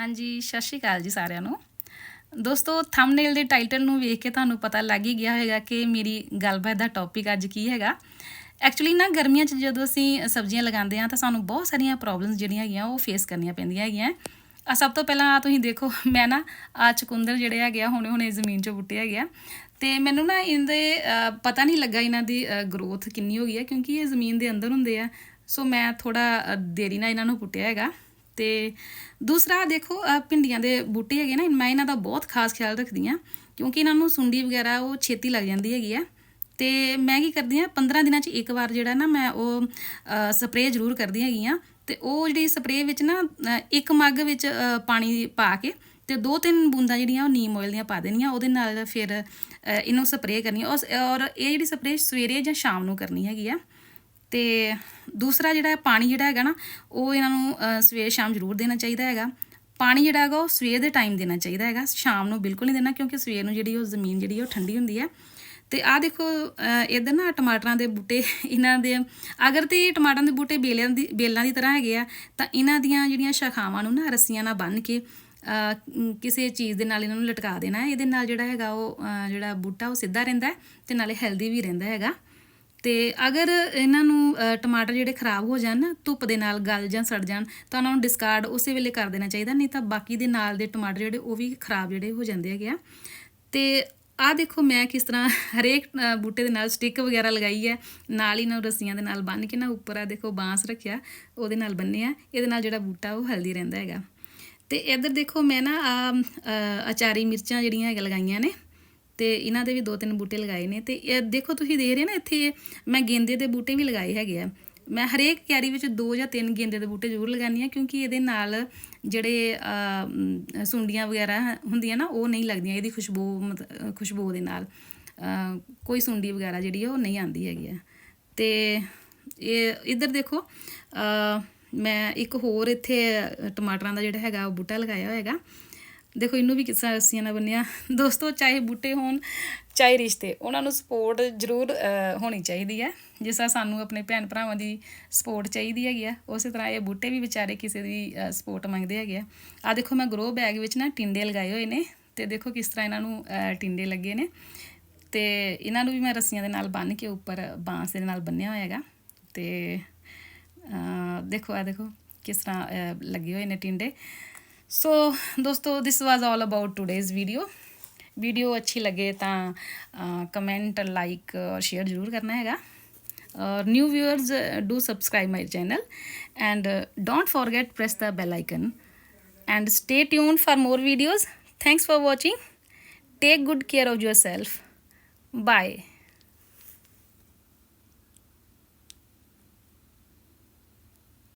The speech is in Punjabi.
ਹਾਂਜੀ, ਸਤਿ ਸ਼੍ਰੀ ਅਕਾਲ ਜੀ ਸਾਰਿਆਂ ਨੂੰ। ਦੋਸਤੋ ਥੰਬਨੇਲ ਦੇ ਟਾਈਟਲ ਨੂੰ ਵੇਖ ਕੇ ਤੁਹਾਨੂੰ ਪਤਾ ਲੱਗ ਹੀ ਗਿਆ ਹੋਵੇਗਾ ਕਿ ਮੇਰੀ ਗੱਲਬਾਤ ਦਾ ਟੌਪਿਕ ਅੱਜ ਕੀ ਹੈਗਾ। ਐਕਚੁਅਲੀ ਨਾ, ਗਰਮੀਆਂ 'ਚ ਜਦੋਂ ਅਸੀਂ ਸਬਜ਼ੀਆਂ ਲਗਾਉਂਦੇ ਹਾਂ ਤਾਂ ਸਾਨੂੰ ਬਹੁਤ ਸਾਰੀਆਂ ਪ੍ਰੋਬਲਮਸ ਜਿਹੜੀਆਂ ਹੈਗੀਆਂ ਉਹ ਫੇਸ ਕਰਨੀਆਂ ਪੈਂਦੀਆਂ ਹੈਗੀਆਂ। ਆ ਸਭ ਤੋਂ ਪਹਿਲਾਂ ਆ ਤੁਸੀਂ ਦੇਖੋ, ਮੈਂ ਨਾ ਆ ਚੁਕੰਦਰ ਜਿਹੜੇ ਹੈਗੇ ਆ ਹੁਣੇ ਹੁਣੇ ਜ਼ਮੀਨ 'ਚੋਂ ਪੁੱਟੇ ਹੈਗੇ ਆ। ਤੇ ਮੈਨੂੰ ਨਾ ਇਹਦੇ ਪਤਾ ਨਹੀਂ ਲੱਗਾ ਇਹਨਾਂ ਦੀ ਗਰੋਥ ਕਿੰਨੀ ਹੋ ਗਈ ਹੈ ਕਿਉਂਕਿ ਇਹ ਜ਼ਮੀਨ ਦੇ ਅੰਦਰ ਹੁੰਦੇ ਆ। ਸੋ ਮੈਂ ਥੋੜਾ ਦੇਰੀ ਨਾਲ ਇਹਨਾਂ ਨੂੰ ਪੁੱਟਿਆ ਹੈਗਾ। ਤੇ ਦੂਸਰਾ ਦੇਖੋ, ਆਹ ਭਿੰਡੀਆਂ ਦੇ ਬੂਟੇ ਹੈਗੇ ਨਾ, ਮੈਂ ਇਹਨਾਂ ਦਾ ਬਹੁਤ ਖਾਸ ਖਿਆਲ ਰੱਖਦੀ ਆ ਕਿਉਂਕਿ ਇਹਨਾਂ ਨੂੰ ਸੁੰਡੀ ਵਗੈਰਾ ਉਹ ਛੇਤੀ ਲੱਗ ਜਾਂਦੀ ਹੈਗੀ ਆ। ਤੇ ਮੈਂ ਕੀ ਕਰਦੀ ਆ 15 ਦਿਨਾਂ 'ਚ ਇੱਕ ਵਾਰ ਜਿਹੜਾ ਨਾ ਮੈਂ ਉਹ ਸਪਰੇਅ ਜ਼ਰੂਰ ਕਰਦੀ ਹੈਗੀ ਆ ਤੇ ਉਹ ਜਿਹੜੀ ਸਪਰੇਅ ਵਿੱਚ ਨਾ ਇੱਕ ਮੱਗ ਵਿੱਚ ਪਾਣੀ ਪਾ ਕੇ ਤੇ ਦੋ ਤਿੰਨ ਬੂੰਦਾਂ ਜਿਹੜੀਆਂ ਉਹ ਨੀਮ ਆਇਲ ਦੀਆਂ ਪਾ ਦੇਣੀਆਂ, ਉਹਦੇ ਨਾਲ ਫਿਰ ਇਹਨੂੰ ਸਪਰੇਅ ਕਰਨੀ ਉਸ- ਔਰ ਇਹ ਜਿਹੜੀ ਸਪਰੇਅ ਸਵੇਰੇ ਜਾਂ ਸ਼ਾਮ ਨੂੰ ਕਰਨੀ ਹੈਗੀ ਆ। ਤੇ ਦੂਸਰਾ ਜਿਹੜਾ ਪਾਣੀ ਜਿਹੜਾ ਹੈਗਾ ਨਾ ਉਹ ਇਹਨਾਂ ਨੂੰ ਸਵੇਰ ਸ਼ਾਮ ਜ਼ਰੂਰ ਦੇਣਾ ਚਾਹੀਦਾ ਹੈਗਾ। ਪਾਣੀ ਜਿਹੜਾ ਹੈਗਾ ਉਹ ਸਵੇਰ ਦੇ ਟਾਈਮ ਦੇਣਾ ਚਾਹੀਦਾ ਹੈਗਾ। ਸ਼ਾਮ ਨੂੰ ਬਿਲਕੁਲ ਨਹੀਂ ਦੇਣਾ ਕਿਉਂਕਿ ਸਵੇਰ ਨੂੰ ਜਿਹੜੀ ਉਹ ਜ਼ਮੀਨ ਜਿਹੜੀ ਉਹ ਠੰਡੀ ਹੁੰਦੀ ਹੈ ਤੇ ਆਹ ਦੇਖੋ ਅ, ਇੱਧਰ ਨਾ ਟਮਾਟਰਾਂ ਦੇ ਬੂਟੇ ਇਹਨਾਂ ਦੇ ਅਗਰ ਤੇ ਇਹ ਟਮਾਟਰਾਂ ਦੇ ਬੂਟੇ ਬੇਲਾਂ ਦੀ ਬੇਲਾਂ ਦੀ ਤਰ੍ਹਾਂ ਹੈਗੇ ਆ ਤਾਂ ਇਹਨਾਂ ਦੀਆਂ ਜਿਹੜੀਆਂ ਸ਼ਾਖਾਵਾਂ ਨੂੰ ਨਾ ਰੱਸੀਆਂ ਨਾਲ ਬੰਨ੍ਹ ਕੇ ਕਿਸੇ ਚੀਜ਼ ਦੇ ਨਾਲ ਇਹਨਾਂ ਨੂੰ ਲਟਕਾ ਦੇਣਾ ਇਹਦੇ ਨਾਲ ਜਿਹੜਾ ਹੈਗਾ ਉਹ ਜਿਹੜਾ ਬੂਟਾ ਉਹ ਸਿੱਧਾ ਰਹਿੰਦਾ ਹੈ ਤੇ ਨਾਲੇ ਹੈਲਦੀ ਵੀ ਰਹਿੰਦਾ ਹੈਗਾ। ਤੇ ਅਗਰ ਇਹਨਾਂ ਨੂੰ ਟਮਾਟਰ ਜਿਹੜੇ ਖਰਾਬ ਹੋ ਜਾਣ ਨਾ, ਧੁੱਪ ਦੇ ਨਾਲ ਗਲ ਜਾਂ ਸੜ ਜਾਣ, ਤਾਂ ਉਹਨਾਂ ਨੂੰ ਡਿਸਕਾਰਡ ਉਸੇ ਵੇਲੇ ਕਰ ਦੇਣਾ ਚਾਹੀਦਾ, ਨਹੀਂ ਤਾਂ ਬਾਕੀ ਦੇ ਨਾਲ ਦੇ ਟਮਾਟਰ ਜਿਹੜੇ, ਉਹ ਵੀ ਖਰਾਬ ਜਿਹੜੇ ਹੋ ਜਾਂਦੇ ਹੈਗੇ ਆ। ਤੇ ਆਹ ਦੇਖੋ ਮੈਂ ਕਿਸ ਤਰ੍ਹਾਂ ਹਰੇਕ ਬੂਟੇ ਦੇ ਨਾਲ ਸਟਿੱਕ ਵਗੈਰਾ ਲਗਾਈ ਹੈ। ਨਾਲ ਹੀ ਨਾ ਰੱਸੀਆਂ ਦੇ ਨਾਲ ਬੰਨ੍ਹ ਕੇ ਨਾ ਉੱਪਰ ਆ ਦੇਖੋ ਬਾਂਸ ਰੱਖਿਆ, ਉਹਦੇ ਨਾਲ ਬੰਨਿਆ ਇਹਦੇ ਨਾਲ ਜਿਹੜਾ ਬੂਟਾ ਉਹ ਹੈਲਦੀ ਰਹਿੰਦਾ ਹੈਗਾ। ਤੇ ਇੱਧਰ ਦੇਖੋ ਮੈਂ ਨਾ ਆ ਅਚਾਰੀ ਮਿਰਚਾਂ ਜਿਹੜੀਆਂ ਹੈਗਾ ਲਗਾਈਆਂ ਨੇ। ਤੇ ਇਹਨਾਂ ਦੇ ਵੀ ਦੋ ਤਿੰਨ ਬੂਟੇ ਲਗਾਏ ਨੇ ਤੇ ਇਹ ਦੇਖੋ ਤੁਸੀਂ ਦੇਖ ਰਹੇ ਨਾ ਇੱਥੇ ਮੈਂ ਗੇਂਦੇ ਦੇ ਬੂਟੇ ਵੀ ਲਗਾਏ ਹੈਗੇ ਆ। ਮੈਂ ਹਰੇਕ ਕਿਆਰੀ ਵਿੱਚ ਦੋ ਜਾਂ ਤਿੰਨ ਗੇਂਦੇ ਦੇ ਬੂਟੇ ਜ਼ਰੂਰ ਲਗਾਉਂਦੀ ਆ ਕਿਉਂਕਿ ਇਹਦੇ ਨਾਲ ਜਿਹੜੇ ਸੁੰਡੀਆਂ ਵਗੈਰਾ ਹੁੰਦੀਆਂ ਨਾ, ਉਹ ਨਹੀਂ ਲੱਗਦੀਆਂ ਇਹਦੀ ਖੁਸ਼ਬੂ ਮਤ- ਖੁਸ਼ਬੂ ਦੇ ਨਾਲ। ਕੋਈ ਸੁੰਡੀ ਵਗੈਰਾ ਜਿਹੜੀ ਆ, ਉਹ ਨਹੀਂ ਆਉਂਦੀ ਹੈਗੀ ਆ। ਤੇ ਇਹ ਇੱਧਰ ਦੇਖੋ ਮੈਂ ਇੱਕ ਹੋਰ ਇੱਥੇ ਟਮਾਟਰਾਂ ਦਾ ਜਿਹੜਾ ਹੈਗਾ, ਉਹ ਬੂਟਾ ਲਗਾਇਆ ਹੋਇਆ ਹੈਗਾ ਦੇਖੋ ਇਹਨੂੰ ਵੀ ਕਿਸ ਤਰ੍ਹਾਂ ਰੱਸੀਆਂ ਨਾਲ ਬੰਨਿਆ ਦੋਸਤੋ, ਚਾਹੇ ਬੂਟੇ ਹੋਣ, ਚਾਹੇ ਰਿਸ਼ਤੇ, ਉਹਨਾਂ ਨੂੰ ਸਪੋਰਟ ਜ਼ਰੂਰ ਹੋਣੀ ਚਾਹੀਦੀ ਹੈ। ਜਿਸ ਤਰ੍ਹਾਂ ਸਾਨੂੰ ਆਪਣੇ ਭੈਣ ਭਰਾਵਾਂ ਦੀ ਸਪੋਰਟ ਚਾਹੀਦੀ ਹੈਗੀ ਆ, ਉਸੇ ਤਰ੍ਹਾਂ ਇਹ ਬੂਟੇ ਵੀ ਵਿਚਾਰੇ ਕਿਸੇ ਦੀ ਸਪੋਰਟ ਮੰਗਦੇ ਹੈਗੇ ਆ। ਆ ਦੇਖੋ, ਮੈਂ ਗਰੋ ਬੈਗ ਵਿੱਚ ਨਾ ਟਿੰਡੇ ਲਗਾਏ ਹੋਏ ਨੇ ਤੇ ਦੇਖੋ ਕਿਸ ਤਰ੍ਹਾਂ ਇਹਨਾਂ ਨੂੰ ਟਿੰਡੇ ਲੱਗੇ ਨੇ। ਤੇ ਇਹਨਾਂ ਨੂੰ ਵੀ ਮੈਂ ਰੱਸੀਆਂ ਦੇ ਨਾਲ ਬੰਨ੍ਹ ਕੇ ਉੱਪਰ ਬਾਂਸ ਦੇ ਨਾਲ ਬੰਨਿਆ ਹੋਇਆ ਹੈਗਾ। ਤੇ ਦੇਖੋ ਆ ਦੇਖੋ ਕਿਸ ਤਰ੍ਹਾਂ ਲੱਗੇ ਹੋਏ ਨੇ ਟਿੰਡੇ। सो दोस्तों this was all about today's video video अच्छी लगे तो कमेंट लाइक और शेयर ज़रूर करना है और new viewers do subscribe my channel and don't forget press the bell icon and stay tune for more videos thanks for watching take good care of your self bye